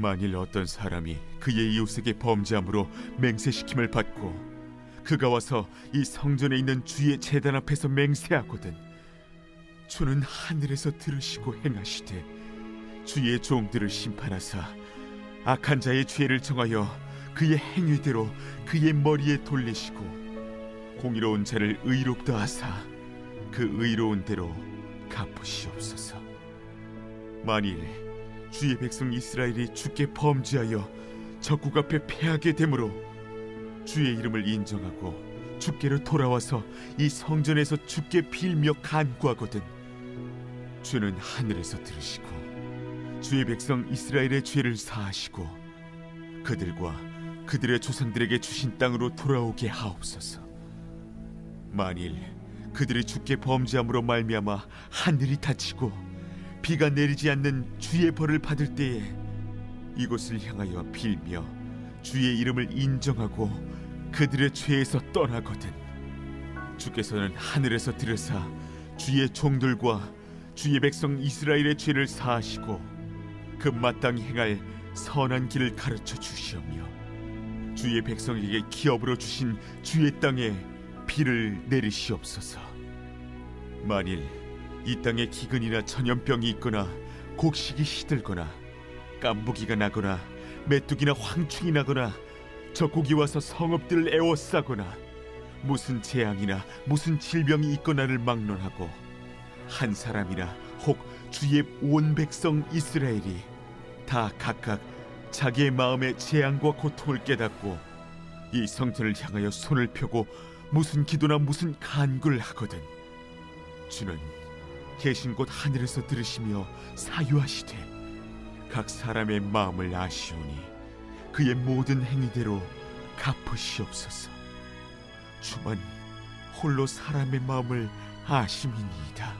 만일 어떤 사람이 그의 이웃에게 범죄함으로 맹세시킴을 받고 그가 와서 이 성전에 있는 주의 제단 앞에서 맹세하거든 주는 하늘에서 들으시고 행하시되 주의 종들을 심판하사 악한 자의 죄를 정하여 그의 행위대로 그의 머리에 돌리시고 공의로운 자를 의롭다 하사 그 의로운 대로 갚으시옵소서. 만일 주의 백성 이스라엘이 주께 범죄하여 적국 앞에 패하게 되므로 주의 이름을 인정하고 주께로 돌아와서 이 성전에서 주께 빌며 간구하거든 주는 하늘에서 들으시고 주의 백성 이스라엘의 죄를 사하시고 그들과 그들의 조상들에게 주신 땅으로 돌아오게 하옵소서. 만일 그들이 주께 범죄함으로 말미암아 하늘이 닫히고 비가 내리지 않는 주의 벌을 받을 때에 이곳을 향하여 빌며 주의 이름을 인정하고 그들의 죄에서 떠나거든. 주께서는 하늘에서 들으사 주의 종들과 주의 백성 이스라엘의 죄를 사하시고 그 마땅히 행할 선한 길을 가르쳐 주시오며 주의 백성에게 기업으로 주신 주의 땅에 비를 내리시옵소서. 만일 이 땅에 기근이나 전염병이 있거나 곡식이 시들거나 깐부기가 나거나 메뚜기나 황충이 나거나 적국이 와서 성읍들을 에워싸거나 무슨 재앙이나 무슨 질병이 있거나를 막론하고 한 사람이나 혹 주의 온 백성 이스라엘이 다 각각 자기의 마음의 재앙과 고통을 깨닫고 이 성전을 향하여 손을 펴고 무슨 기도나 무슨 간구를 하거든 주는 계신 곳 하늘에서 들으시며 사유하시되 각 사람의 마음을 아시오니 그의 모든 행위대로 갚으시옵소서 주만 홀로 사람의 마음을 아심이니이다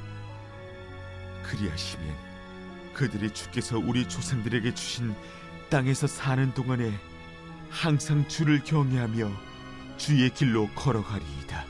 그리하시면 그들이 주께서 우리 조상들에게 주신 땅에서 사는 동안에 항상 주를 경외하며 주의 길로 걸어가리이다.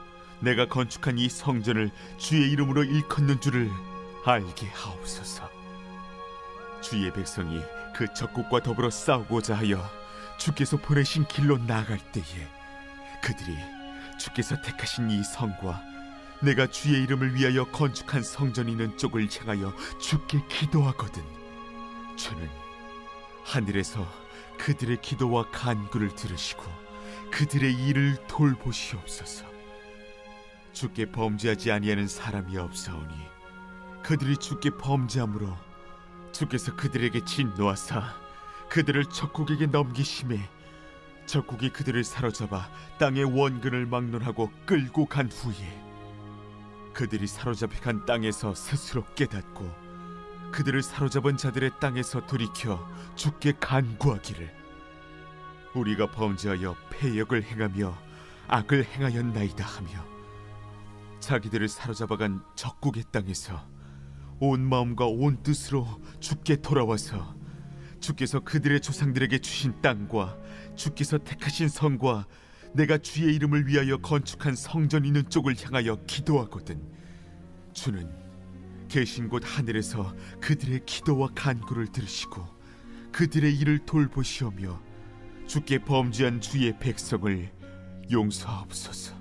내가 건축한 이 성전을 주의 이름으로 일컫는 줄을 알게 하옵소서. 주의 백성이 그 적국과 더불어 싸우고자 하여 주께서 보내신 길로 나아갈 때에 그들이 주께서 택하신 이 성과 내가 주의 이름을 위하여 건축한 성전 있는 쪽을 향하여 주께 기도하거든 주는 하늘에서 그들의 기도와 간구를 들으시고 그들의 일을 돌보시옵소서. 주께 범죄하지 아니하는 사람이 없사오니 그들이 주께 범죄함으로 주께서 그들에게 진노하사 그들을 적국에게 넘기심에 적국이 그들을 사로잡아 땅의 원근을 막론하고 끌고 간 후에 그들이 사로잡혀 간 땅에서 스스로 깨닫고 그들을 사로잡은 자들의 땅에서 돌이켜 주께 간구하기를 우리가 범죄하여 패역을 행하며 악을 행하였나이다 하며 자기들을 사로잡아간 적국의 땅에서 온 마음과 온 뜻으로 주께 돌아와서 주께서 그들의 조상들에게 주신 땅과 주께서 택하신 성과 내가 주의 이름을 위하여 건축한 성전 있는 쪽을 향하여 기도하거든 주는 계신 곳 하늘에서 그들의 기도와 간구를 들으시고 그들의 일을 돌보시오며 주께 범죄한 주의 백성을 용서하옵소서.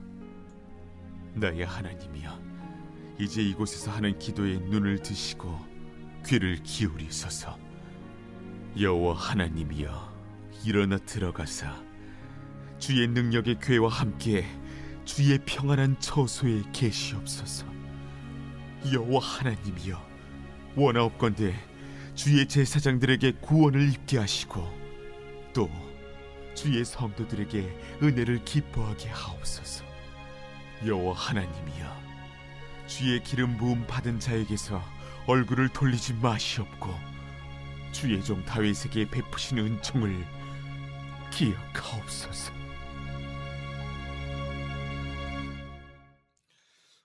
나의 하나님이여, 이제 이곳에서 하는 기도에 눈을 드시고 귀를 기울이소서. 여호와 하나님이여, 일어나 들어가사 주의 능력의 괴와 함께 주의 평안한 처소에 계시옵소서. 여호와 하나님이여 원하옵건대 주의 제사장들에게 구원을 입게 하시고 또 주의 성도들에게 은혜를 기뻐하게 하옵소서 여호와 하나님이여 주의 기름 부음 받은 자에게서 얼굴을 돌리지 마시옵고 주의 종 다윗에게 베푸신 은총을 기억하옵소서.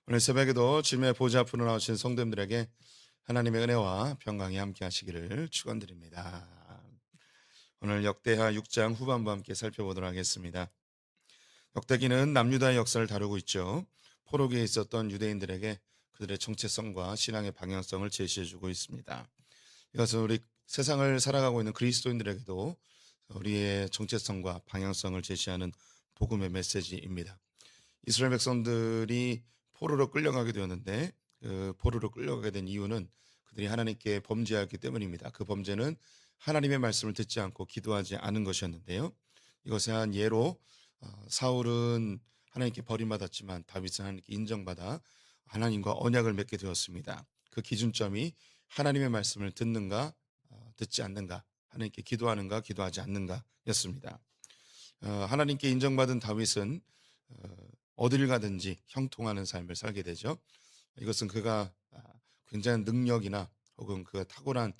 오늘 새벽에도 주님의 보좌 앞으로 나오신 성도님들에게 하나님의 은혜와 평강이 함께 하시기를 축원드립니다. 오늘 역대하 6장 후반부 함께 살펴보도록 하겠습니다. 역대기는 남유다의 역사를 다루고 있죠. 포로기에 있었던 유대인들에게 그들의 정체성과 신앙의 방향성을 제시해주고 있습니다. 이것은 우리 세상을 살아가고 있는 그리스도인들에게도 우리의 정체성과 방향성을 제시하는 복음의 메시지입니다. 이스라엘 백성들이 포로로 끌려가게 되었는데 그 포로로 끌려가게 된 이유는 그들이 하나님께 범죄하기 때문입니다. 그 범죄는 하나님의 말씀을 듣지 않고 기도하지 않은 것이었는데요. 이것에 한 예로 어, 사울은 하나님께 버림받았지만 다윗은 하나님께 인정받아 하나님과 언약을 맺게 되었습니다. 그 기준점이 하나님의 말씀을 듣는가 어, 듣지 않는가 하나님께 기도하는가 기도하지 않는가였습니다. 어, 하나님께 인정받은 다윗은 어딜 가든지 형통하는 삶을 살게 되죠. 이것은 그가 아, 굉장한 능력이나 혹은 그 탁월한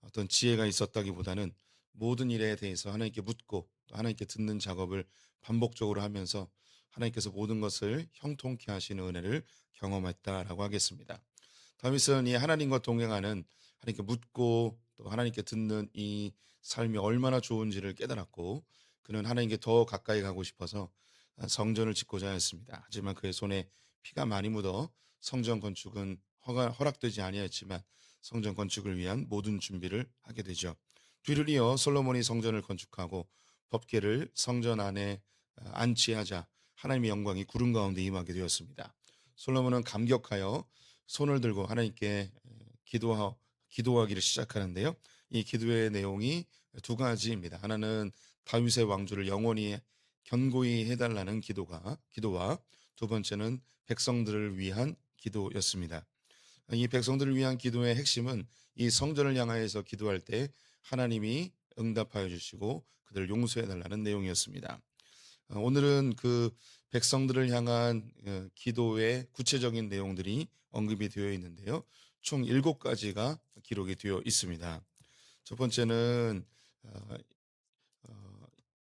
어떤 지혜가 있었다기보다는 모든 일에 대해서 하나님께 묻고 또 하나님께 듣는 작업을 반복적으로 하면서 하나님께서 모든 것을 형통케 하시는 은혜를 경험했다라고 하겠습니다. 다윗은 이 하나님과 동행하는 하나님께 묻고 또 하나님께 듣는 이 삶이 얼마나 좋은지를 깨달았고 그는 하나님께 더 가까이 가고 싶어서 성전을 짓고자 했습니다. 하지만 그의 손에 피가 많이 묻어 성전 건축은 허가, 허락되지 아니했지만 성전 건축을 위한 모든 준비를 하게 되죠. 뒤를 이어 솔로몬이 성전을 건축하고 법계를 성전 안에 어, 안치하자 하나님의 영광이 구름 가운데 임하게 되었습니다. 솔로몬은 감격하여 손을 들고 하나님께 기도하, 기도하기를 시작하는데요. 이 기도의 내용이 두 가지입니다. 하나는 다윗의 왕조를 영원히 견고히 해달라는 기도가 기도와 두 번째는 백성들을 위한 기도였습니다. 이 백성들을 위한 기도의 핵심은 이 성전을 향하여서 기도할 때 하나님이 응답하여 주시고 그들을 용서해 달라는 내용이었습니다. 어, 오늘은 그 백성들을 향한 어, 기도의 구체적인 내용들이 언급이 되어 있는데요. 총 일곱 가지가 기록이 되어 있습니다. 첫 번째는 어,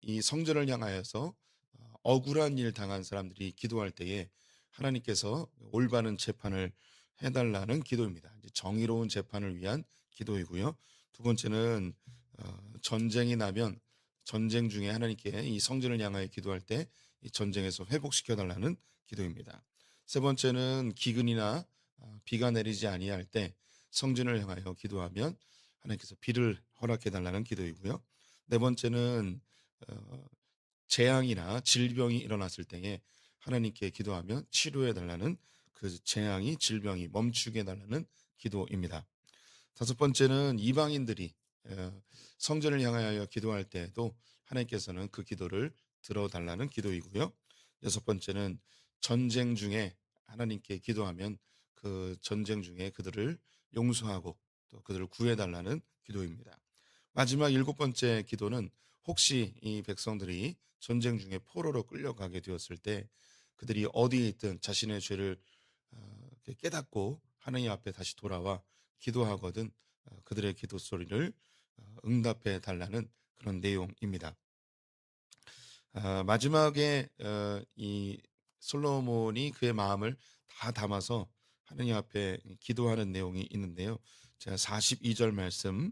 이 성전을 향하여서 어, 억울한 일 당한 사람들이 기도할 때에 하나님께서 올바른 재판을 해달라는 기도입니다. 정의로운 재판을 위한 기도이고요. 두 번째는 어, 전쟁이 나면 전쟁 중에 하나님께 이 성전을 향하여 기도할 때 이 전쟁에서 회복시켜 달라는 기도입니다. 세 번째는 기근이나 어, 비가 내리지 아니할 때 성전을 향하여 기도하면 하나님께서 비를 허락해 달라는 기도이고요. 네 번째는 어, 재앙이나 질병이 일어났을 때에 하나님께 기도하면 치료해 달라는 그 재앙이 질병이 멈추게 해달라는 기도입니다. 다섯 번째는 이방인들이 어, 성전을 향하여 기도할 때에도 하나님께서는 그 기도를 들어달라는 기도이고요. 여섯 번째는 전쟁 중에 하나님께 기도하면 그 전쟁 중에 그들을 용서하고 또 그들을 구해달라는 기도입니다. 마지막 일곱 번째 기도는 혹시 이 백성들이 전쟁 중에 포로로 끌려가게 되었을 때 그들이 어디에 있든 자신의 죄를 어, 깨닫고 하나님 앞에 다시 돌아와 기도하거든 어, 그들의 기도 소리를 어, 응답해 달라는 그런 내용입니다. 마지막에 이 솔로몬이 그의 마음을 다 담아서 하나님 앞에 기도하는 내용이 있는데요. 제가 42절 말씀,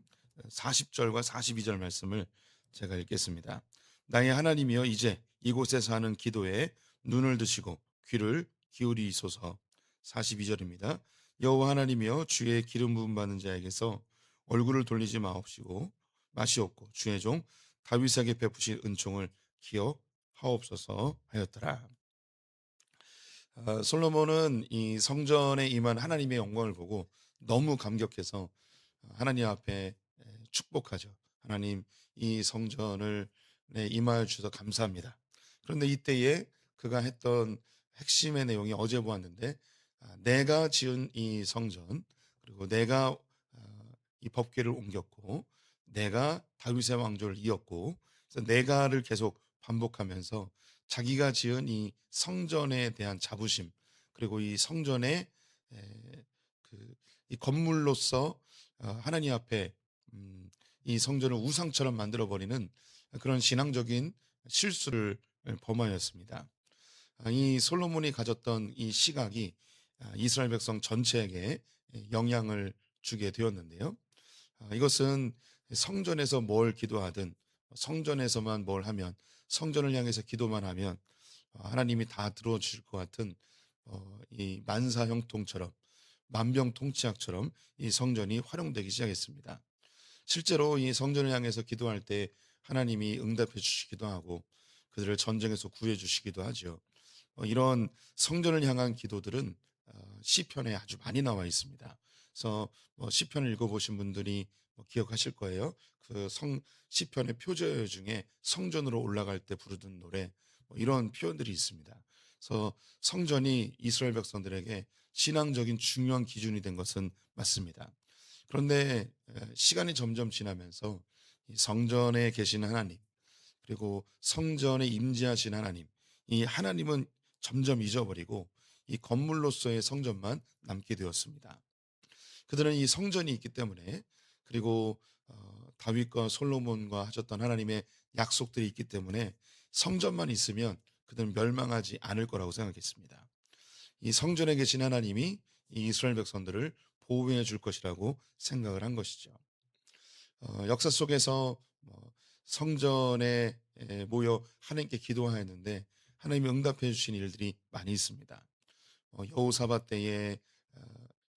40절과 42절 말씀을 제가 읽겠습니다. 나의 하나님이여 이제 이곳에서 하는 기도에 눈을 드시고 귀를 기울이소서. 42절입니다. 여호와 하나님이여 주의 기름 부음 받는 자에게서 얼굴을 돌리지 마옵시고 마시옵고 주의 종 다윗에게 베푸신 은총을 기억하옵소서 하였더라. 아, 솔로몬은 이 성전에 임한 하나님의 영광을 보고 너무 감격해서 하나님 앞에 축복하죠. 하나님 이 성전을 네, 임하여 주셔서 감사합니다. 그런데 이때에 그가 했던 핵심의 내용이 어제 보았는데 아, 내가 지은 이 성전 그리고 내가 아, 이 법궤를 옮겼고 내가 다윗의 왕조를 이었고 그래서 내가를 계속 반복하면서 자기가 지은 이 성전에 대한 자부심 그리고 이 성전의 그 이 건물로서 어, 하나님 앞에 음, 이 성전을 우상처럼 만들어 버리는 그런 신앙적인 실수를 범하였습니다. 아, 이 솔로몬이 가졌던 이 시각이 아, 이스라엘 백성 전체에게 영향을 주게 되었는데요. 아, 이것은 성전에서 뭘 기도하든 성전에서만 뭘 하면 성전을 향해서 기도만 하면 어, 하나님이 다 들어주실 것 같은 어, 이 만사형통처럼 만병통치약처럼 이 성전이 활용되기 시작했습니다. 실제로 이 성전을 향해서 기도할 때 하나님이 응답해 주시기도 하고 그들을 전쟁에서 구해 주시기도 하죠. 어, 이런 성전을 향한 기도들은 어, 시편에 아주 많이 나와 있습니다. 그래서 뭐 시편을 읽어보신 분들이 뭐 기억하실 거예요. 그 성 시편의 표절 중에 성전으로 올라갈 때 부르던 노래 뭐 이런 표현들이 있습니다. 그래서 성전이 이스라엘 백성들에게 신앙적인 중요한 기준이 된 것은 맞습니다. 그런데 시간이 점점 지나면서 성전에 계신 하나님 그리고 성전에 임재하신 하나님 이 하나님은 점점 잊어버리고 이 건물로서의 성전만 남게 되었습니다. 그들은 이 성전이 있기 때문에 그리고 어, 다윗과 솔로몬과 하셨던 하나님의 약속들이 있기 때문에 성전만 있으면 그들은 멸망하지 않을 거라고 생각했습니다. 이 성전에 계신 하나님이 이 이스라엘 백성들을 보호해 줄 것이라고 생각을 한 것이죠. 어, 역사 속에서 뭐 성전에 모여 하나님께 기도하였는데 하나님이 응답해 주신 일들이 많이 있습니다. 어, 여호사밧 때에 어,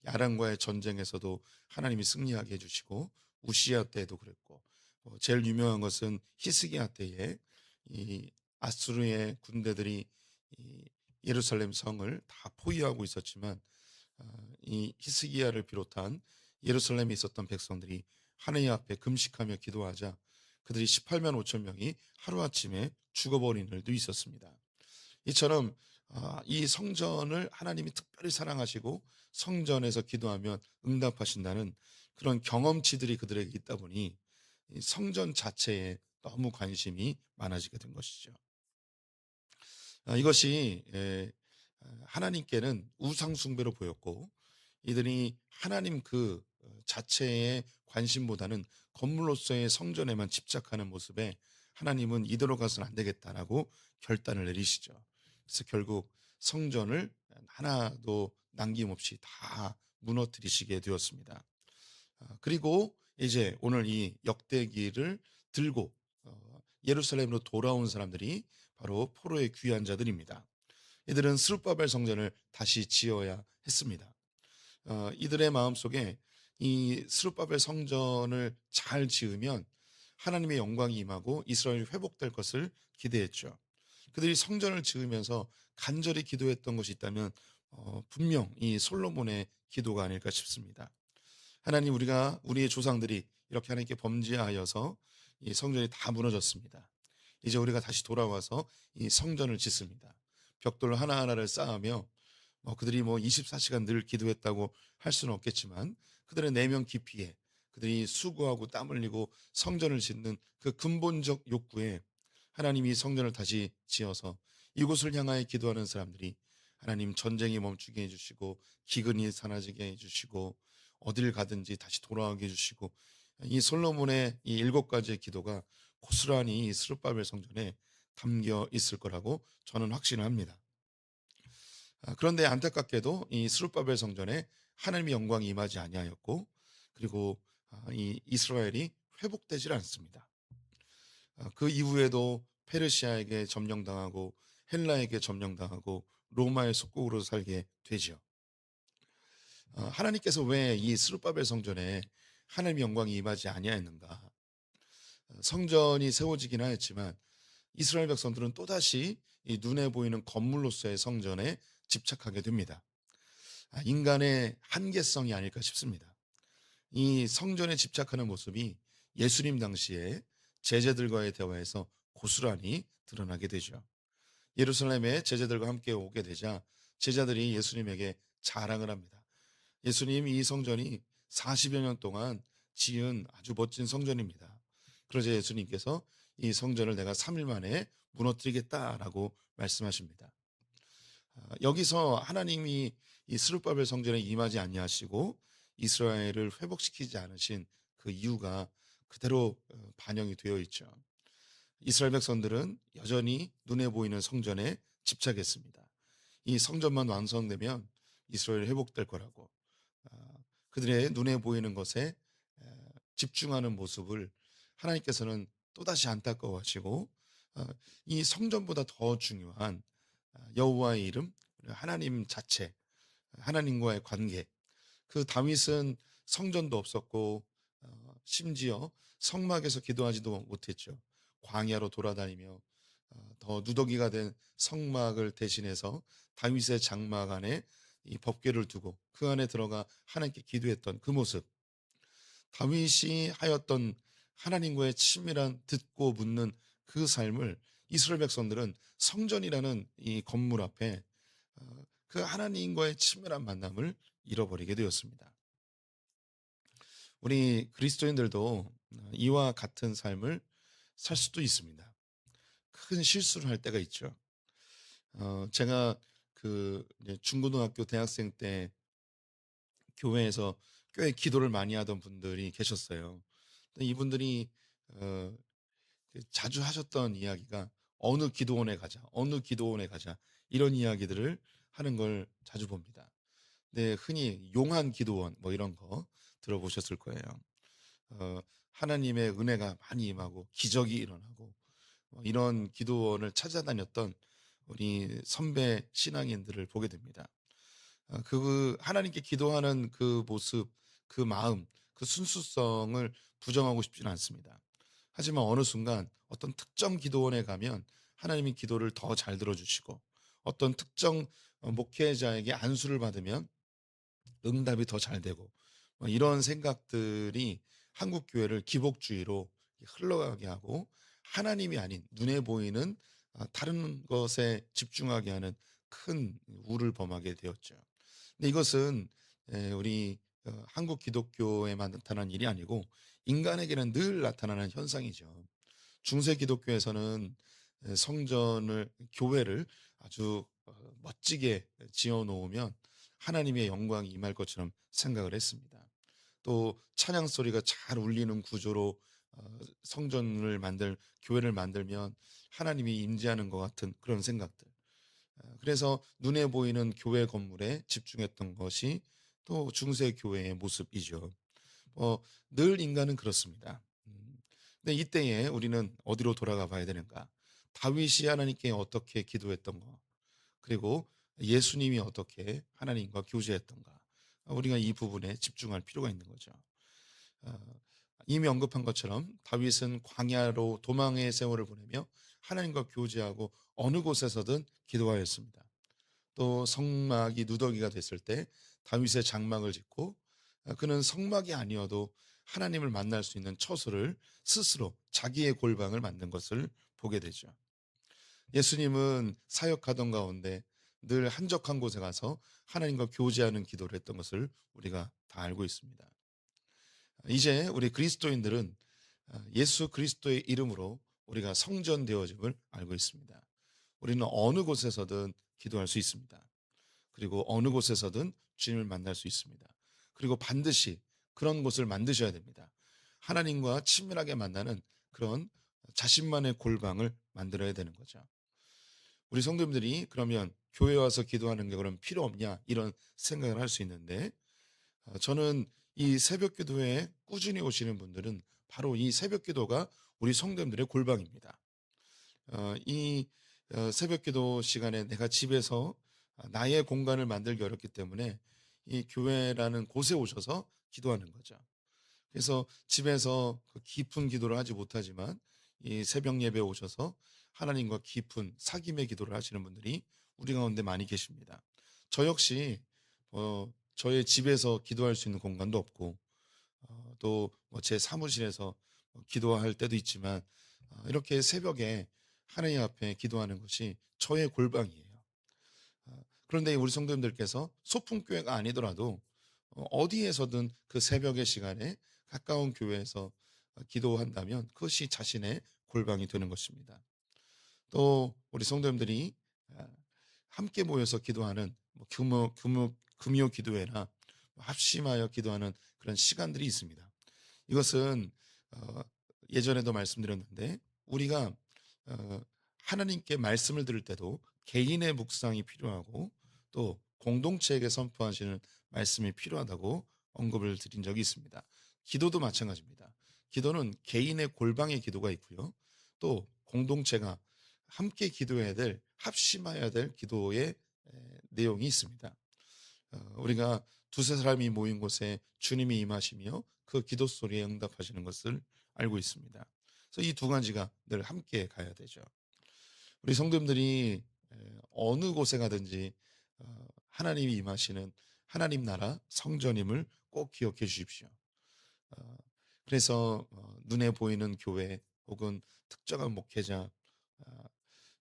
야랑과의 전쟁에서도 하나님이 승리하게 해주시고 우시아 때도 그랬고 어, 제일 유명한 것은 히스기야 때에 이 아수르의 군대들이 이 예루살렘 성을 다 포위하고 있었지만 어, 이 히스기야를 비롯한 예루살렘에 있었던 백성들이 하나님 앞에 금식하며 기도하자 그들이 18만 5천 명이 하루아침에 죽어버린 일도 있었습니다. 이처럼 아, 이 성전을 하나님이 특별히 사랑하시고 성전에서 기도하면 응답하신다는 그런 경험치들이 그들에게 있다 보니 성전 자체에 너무 관심이 많아지게 된 것이죠. 아, 이것이 하나님께는 우상숭배로 보였고 이들이 하나님 그 어, 자체의 관심보다는 건물로서의 성전에만 집착하는 모습에 하나님은 이대로 가서는 안 되겠다라고 결단을 내리시죠. 그래서 결국 성전을 하나도 남김없이 다 무너뜨리시게 되었습니다. 아, 그리고 이제 오늘 이 역대기를 들고 어, 예루살렘으로 돌아온 사람들이 바로 포로의 귀한 자들입니다. 이들은 스룹바벨 성전을 다시 지어야 했습니다. 어, 이들의 마음 속에 이 스룹바벨 성전을 잘 지으면 하나님의 영광이 임하고 이스라엘이 회복될 것을 기대했죠. 그들이 성전을 지으면서 간절히 기도했던 것이 있다면 어, 분명 이 솔로몬의 기도가 아닐까 싶습니다. 하나님 우리가 우리의 조상들이 이렇게 하나님께 범죄하여서 이 성전이 다 무너졌습니다. 이제 우리가 다시 돌아와서 이 성전을 짓습니다. 벽돌 하나하나를 쌓으며 뭐 그들이 뭐 24시간 늘 기도했다고 할 수는 없겠지만 그들의 내면 깊이에 그들이 수고하고 땀 흘리고 성전을 짓는 그 근본적 욕구에 하나님이 성전을 다시 지어서 이곳을 향하여 기도하는 사람들이 하나님 전쟁이 멈추게 해주시고 기근이 사라지게 해주시고 어딜 가든지 다시 돌아오게 해주시고 이 솔로몬의 이 일곱 가지의 기도가 고스란히 스룹바벨 성전에 담겨 있을 거라고 저는 확신을 합니다. 아, 그런데 안타깝게도 이 스룹바벨 성전에 하나님의 영광이 임하지 아니하였고 그리고 아, 이 이스라엘이 회복되질 않습니다. 아, 그 이후에도 페르시아에게 점령당하고 헬라에게 점령당하고 로마의 속국으로 살게 되죠. 아, 하나님께서 왜 이 스룹바벨 성전에 하나님의 영광이 임하지 아니하였는가? 아, 성전이 세워지긴 하였지만 이스라엘 백성들은 또다시 이 눈에 보이는 건물로서의 성전에 집착하게 됩니다. 인간의 한계성이 아닐까 싶습니다. 이 성전에 집착하는 모습이 예수님 당시에 제자들과의 대화에서 고스란히 드러나게 되죠. 예루살렘에 제자들과 함께 오게 되자 제자들이 예수님에게 자랑을 합니다. 예수님 이 성전이 40여 년 동안 지은 아주 멋진 성전입니다. 그러자 예수님께서 이 성전을 내가 3일 만에 무너뜨리겠다라고 말씀하십니다. 아, 여기서 하나님이 이 스룹바벨 성전에 임하지 아니하시고 이스라엘을 회복시키지 않으신 그 이유가 그대로 어, 반영이 되어 있죠. 이스라엘 백성들은 여전히 눈에 보이는 성전에 집착했습니다. 이 성전만 완성되면 이스라엘 회복될 거라고 아, 그들의 눈에 보이는 것에 에, 집중하는 모습을 하나님께서는 또다시 안타까워하시고 어, 이 성전보다 더 중요한 아, 여호와의 이름, 하나님 자체, 하나님과의 관계. 그 다윗은 성전도 없었고 어, 심지어 성막에서 기도하지도 못했죠. 광야로 돌아다니며 어, 더 누더기가 된 성막을 대신해서 다윗의 장막 안에 이 법궤를 두고 그 안에 들어가 하나님께 기도했던 그 모습. 다윗이 하였던 하나님과의 친밀한 듣고 묻는 그 삶을 이스라엘 백성들은 성전이라는 이 건물 앞에 어, 그 하나님과의 친밀한 만남을 잃어버리게 되었습니다. 우리 그리스도인들도 이와 같은 삶을 살 수도 있습니다. 큰 실수를 할 때가 있죠. 어, 제가 그 중고등학교 대학생 때 교회에서 꽤 기도를 많이 하던 분들이 계셨어요. 근데 이분들이 어, 그 자주 하셨던 이야기가 어느 기도원에 가자, 어느 기도원에 가자 이런 이야기들을 하는 걸 자주 봅니다. 네, 흔히 용한 기도원 뭐 이런 거 들어보셨을 거예요. 어, 하나님의 은혜가 많이 임하고 기적이 일어나고 뭐 이런 기도원을 찾아다녔던 우리 선배 신앙인들을 보게 됩니다. 어, 그 하나님께 기도하는 그 모습, 그 마음, 그 순수성을 부정하고 싶지는 않습니다. 하지만 어느 순간 어떤 특정 기도원에 가면 하나님이 기도를 더 잘 들어주시고 어떤 특정 어, 목회자에게 안수를 받으면 응답이 더 잘 되고 뭐 이런 생각들이 한국 교회를 기복주의로 흘러가게 하고 하나님이 아닌 눈에 보이는 아, 다른 것에 집중하게 하는 큰 우를 범하게 되었죠. 근데 이것은 에, 우리 어, 한국 기독교에만 나타난 일이 아니고 인간에게는 늘 나타나는 현상이죠. 중세 기독교에서는 에, 성전을 교회를 아주 어, 멋지게 지어 놓으면 하나님의 영광이 임할 것처럼 생각을 했습니다. 또 찬양 소리가 잘 울리는 구조로 어, 성전을 만들 교회를 만들면 하나님이 임재하는 것 같은 그런 생각들. 어, 그래서 눈에 보이는 교회 건물에 집중했던 것이 또 중세 교회의 모습이죠. 어, 늘 인간은 그렇습니다. 음, 근데 이때에 우리는 어디로 돌아가 봐야 되는가? 다윗이 하나님께 어떻게 기도했던 거, 그리고 예수님이 어떻게 하나님과 교제했던가. 우리가 이 부분에 집중할 필요가 있는 거죠. 어, 이미 언급한 것처럼 다윗은 광야로 도망의 세월을 보내며 하나님과 교제하고 어느 곳에서든 기도하였습니다. 또 성막이 누더기가 됐을 때 다윗의 장막을 짓고 어, 그는 성막이 아니어도 하나님을 만날 수 있는 처소를 스스로 자기의 골방을 만든 것을 보게 되죠. 예수님은 사역하던 가운데 늘 한적한 곳에 가서 하나님과 교제하는 기도를 했던 것을 우리가 다 알고 있습니다. 이제 우리 그리스도인들은 아, 예수 그리스도의 이름으로 우리가 성전 되어짐을 알고 있습니다. 우리는 어느 곳에서든 기도할 수 있습니다. 그리고 어느 곳에서든 주님을 만날 수 있습니다. 그리고 반드시 그런 곳을 만드셔야 됩니다. 하나님과 친밀하게 만나는 그런 자신만의 골방을 만들어야 되는 거죠. 우리 성도님들이 그러면 교회 와서 기도하는 게 그럼 필요 없냐 이런 생각을 할 수 있는데 어, 저는 이 새벽 기도에 꾸준히 오시는 분들은 바로 이 새벽 기도가 우리 성도님들의 골방입니다. 어, 이 어, 새벽 기도 시간에 내가 집에서 나의 공간을 만들기 어렵기 때문에 이 교회라는 곳에 오셔서 기도하는 거죠. 그래서 집에서 그 깊은 기도를 하지 못하지만 이 새벽 예배 오셔서 하나님과 깊은 사귐의 기도를 하시는 분들이 우리 가운데 많이 계십니다. 저 역시 어, 저의 집에서 기도할 수 있는 공간도 없고 어, 또제 뭐 사무실에서 뭐 기도할 때도 있지만 어, 이렇게 새벽에 하나님 앞에 기도하는 것이 저의 골방이에요. 어, 그런데 우리 성도님들께서 소풍교회가 아니더라도 어, 어디에서든 그 새벽의 시간에 가까운 교회에서 어, 기도한다면 그것이 자신의 골방이 되는 것입니다. 또 우리 성도님들이 아, 함께 모여서 기도하는 뭐 규모, 규모, 금요 기도회나 합심하여 기도하는 그런 시간들이 있습니다. 이것은 어, 예전에도 말씀드렸는데 우리가 어, 하나님께 말씀을 들을 때도 개인의 묵상이 필요하고 또 공동체에게 선포하시는 말씀이 필요하다고 언급을 드린 적이 있습니다. 기도도 마찬가지입니다. 기도는 개인의 골방의 기도가 있고요. 또 공동체가 함께 기도해야 될 합심해야 될 기도의 에, 내용이 있습니다. 어, 우리가 두세 사람이 모인 곳에 주님이 임하시며 그 기도 소리에 응답하시는 것을 알고 있습니다. 그래서 이 두 가지가 늘 함께 가야 되죠. 우리 성도님들이 에, 어느 곳에 가든지 어, 하나님이 임하시는 하나님 나라 성전임을 꼭 기억해 주십시오. 어, 그래서 어, 눈에 보이는 교회 혹은 특정한 목회자 아,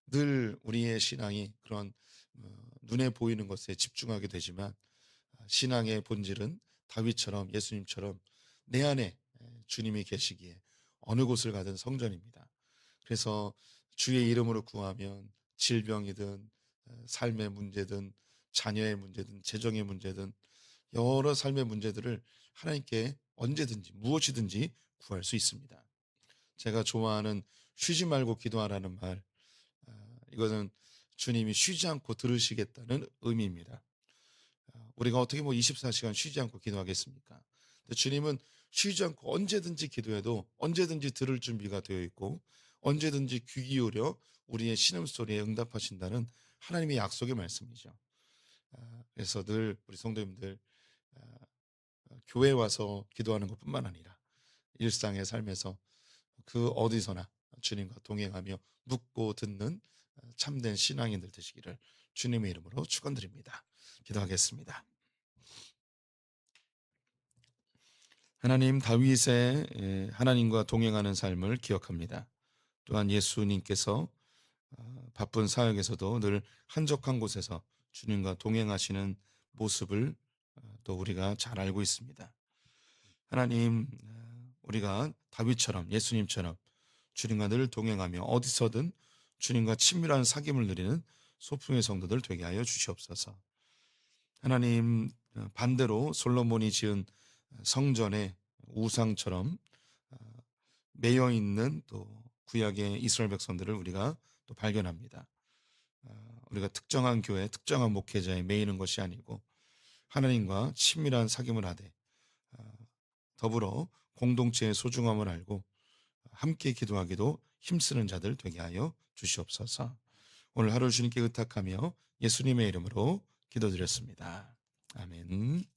늘 우리의 신앙이 그런 어, 눈에 보이는 것에 집중하게 되지만 아, 신앙의 본질은 다윗처럼 예수님처럼 내 안에 에, 주님이 계시기에 어느 곳을 가든 성전입니다. 그래서 주의 이름으로 구하면 질병이든 에, 삶의 문제든 자녀의 문제든 재정의 문제든 여러 삶의 문제들을 하나님께 언제든지 무엇이든지 구할 수 있습니다. 제가 좋아하는 쉬지 말고 기도하라는 말, 아, 이거는 주님이 쉬지 않고 들으시겠다는 의미입니다. 아, 우리가 어떻게 뭐 24시간 쉬지 않고 기도하겠습니까? 주님은 쉬지 않고 언제든지 기도해도 언제든지 들을 준비가 되어 있고 언제든지 귀 기울여 우리의 신음소리에 응답하신다는 하나님의 약속의 말씀이죠. 아, 그래서 늘 우리 성도님들 아, 교회 와서 기도하는 것뿐만 아니라 일상의 삶에서 그 어디서나 주님과 동행하며 묻고 듣는 참된 신앙인들 되시기를 주님의 이름으로 축원드립니다. 기도하겠습니다. 하나님 다윗의 에, 하나님과 동행하는 삶을 기억합니다. 또한 예수님께서 어, 바쁜 사역에서도 늘 한적한 곳에서 주님과 동행하시는 모습을 어, 또 우리가 잘 알고 있습니다. 하나님, 어, 우리가 다윗처럼 예수님처럼 주님과 늘 동행하며 어디서든 주님과 친밀한 사귐을 누리는 소풍의 성도들 되게 하여 주시옵소서. 하나님, 어, 반대로 솔로몬이 지은 성전의 우상처럼 어, 매여 있는 또 구약의 이스라엘 백성들을 우리가 또 발견합니다. 어, 우리가 특정한 교회, 특정한 목회자에 매이는 것이 아니고 하나님과 친밀한 사귐을 하되 어, 더불어 공동체의 소중함을 알고 함께 기도하기도 힘쓰는 자들 되게 하여 주시옵소서. 오늘 하루 주님께 의탁하며 예수님의 이름으로 기도드렸습니다. 아멘.